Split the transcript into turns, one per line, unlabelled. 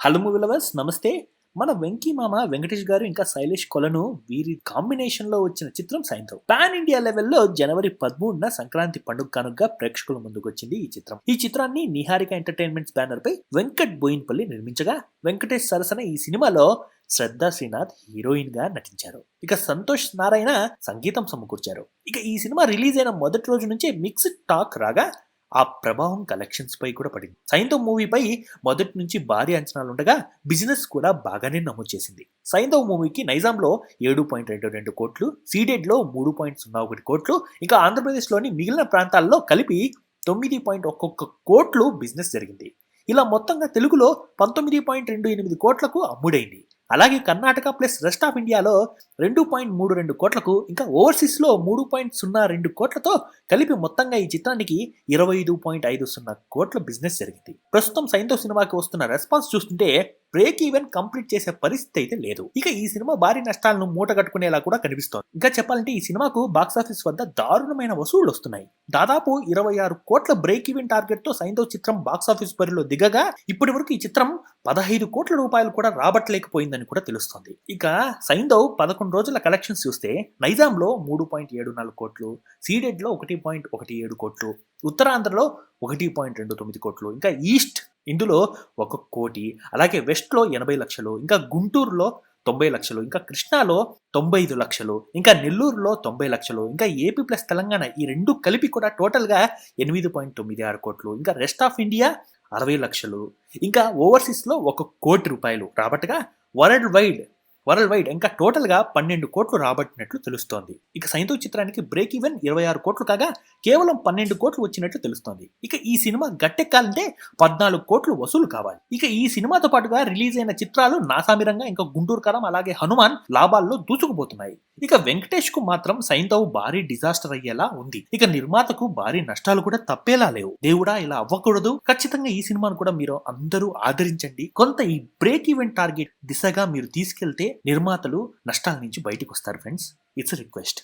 Hello movie lovers నమస్తే. మన వెంకీ మామ వెంకటేష్ గారు ఇంకా శైలేష్ కొలను వీరి కాంబినేషన్లో వచ్చిన చిత్రం సైంధవ్ పాన్ ఇండియా లెవెల్లో జనవరి పదమూడున సంక్రాంతి పండుగ కనుక ప్రేక్షకుల ముందుకు వచ్చింది ఈ చిత్రం. ఈ చిత్రాన్ని నిహారిక ఎంటర్టైన్మెంట్స్ బ్యానర్ పై వెంకట్ బోయిన్పల్లి నిర్మించగా వెంకటేష్ సరసన ఈ సినిమాలో శ్రద్ధా శ్రీనాథ్ హీరోయిన్గా నటించారు. ఇక సంతోష్ నారాయణ సంగీతం సమకూర్చారు. ఇక ఈ సినిమా రిలీజ్ అయిన మొదటి రోజు నుంచే మిక్స్డ్ టాక్ రాగా ఆ ప్రభావం కలెక్షన్స్ పై కూడా పడింది. సైంధవ్ మూవీపై మొదటి నుంచి భారీ అంచనాలు ఉండగా బిజినెస్ కూడా బాగానే నమోదు చేసింది. సైంధవ్ మూవీకి నైజాంలో ఏడు పాయింట్ రెండు రెండు కోట్లు సీడెడ్లో మూడు పాయింట్ సున్నా ఒకటి కోట్లు ఇంకా ఆంధ్రప్రదేశ్లోని మిగిలిన ప్రాంతాల్లో కలిపి తొమ్మిది పాయింట్ ఒక్కొక్క కోట్లు బిజినెస్ జరిగింది. ఇలా మొత్తంగా తెలుగులో పంతొమ్మిది పాయింట్ రెండు ఎనిమిది కోట్లకు అమ్ముడైంది. అలాగే కర్ణాటక ప్లస్ రెస్ట్ ఆఫ్ ఇండియాలో రెండు పాయింట్ మూడు రెండు కోట్లకు ఇంకా ఓవర్సీస్లో మూడు పాయింట్ సున్నా రెండు కోట్లతో కలిపి మొత్తంగా ఈ చిత్రానికి ఇరవై ఐదు పాయింట్ ఐదు సున్నా కోట్ల బిజినెస్ జరిగింది. ప్రస్తుతం సైంతో సినిమాకి వస్తున్న రెస్పాన్స్ చూస్తుంటే బ్రేక్ ఈవెన్ కంప్లీట్ చేసే పరిస్థితి అయితే లేదు. ఇక ఈ సినిమా భారీ నష్టాలను మూట కట్టుకునేలా కూడా కనిపిస్తోంది. ఇంకా చెప్పాలంటే ఈ సినిమాకు బాక్సాఫీస్ వద్ద దారుణమైన వసూళ్ళు వస్తున్నాయి. దాదాపు ఇరవై ఆరు కోట్ల బ్రేక్ ఈవెన్ టార్గెట్తో సైంధవ్ చిత్రం బాక్సాఫీస్ బరిలో దిగగా ఇప్పటి వరకు ఈ చిత్రం పదహైదు కోట్ల రూపాయలు కూడా రాబట్టలేకపోయిందని కూడా తెలుస్తోంది. ఇక సైంధవ్ పదకొండు రోజుల కలెక్షన్స్ చూస్తే నైజాంలో మూడు పాయింట్ ఏడు నాలుగు కోట్లు సీడెడ్లో ఒకటి పాయింట్ ఒకటి ఏడు కోట్లు ఉత్తరాంధ్రలో ఒకటి పాయింట్ రెండు తొమ్మిది కోట్లు ఇంకా ఈస్ట్ ఇందులో ఒక కోటి అలాగే వెస్ట్లో ఎనభై లక్షలు ఇంకా గుంటూరులో తొంభై లక్షలు ఇంకా కృష్ణాలో తొంభై ఐదు లక్షలు ఇంకా నెల్లూరులో తొంభై లక్షలు ఇంకా ఏపీ ప్లస్ తెలంగాణ ఈ రెండు కలిపి కూడా టోటల్గా ఎనిమిది పాయింట్ తొమ్మిది ఆరు కోట్లు ఇంకా రెస్ట్ ఆఫ్ ఇండియా అరవై లక్షలు ఇంకా ఓవర్సీస్లో ఒక కోటి రూపాయలు. రాబట్టుగా వరల్డ్ వైడ్ వరల్డ్ వైడ్ ఇంకా టోటల్గా పన్నెండు కోట్లు రాబట్టినట్లు తెలుస్తోంది. ఇక సైంధవ్ చిత్రానికి బ్రేక్ ఈవెన్ ఇరవై ఆరు కోట్లు కాగా కేవలం పన్నెండు కోట్లు వచ్చినట్లు తెలుస్తోంది. ఇక ఈ సినిమా గట్టెక్కాలంటే పద్నాలుగు కోట్లు వసూలు కావాలి. ఇక ఈ సినిమాతో పాటుగా రిలీజ్ అయిన చిత్రాలు నాసామిరంగా ఇంకా గుంటూరు కరం అలాగే హనుమాన్ లాభాల్లో దూసుకుపోతున్నాయి. ఇక వెంకటేష్కు మాత్రం సైంధవ్ భారీ డిజాస్టర్ అయ్యేలా ఉంది. ఇక నిర్మాతకు భారీ నష్టాలు కూడా తప్పేలా లేవు. దేవుడా ఇలా అవ్వకూడదు. ఖచ్చితంగా ఈ సినిమాను కూడా మీరు అందరూ ఆదరించండి. కొంత ఈ బ్రేక్ ఈవెంట్ టార్గెట్ దిశగా మీరు తీసుకెళ్తే నిర్మాతలు నష్టాల నుంచి బయటకు వస్తారు ఫ్రెండ్స్. It's request.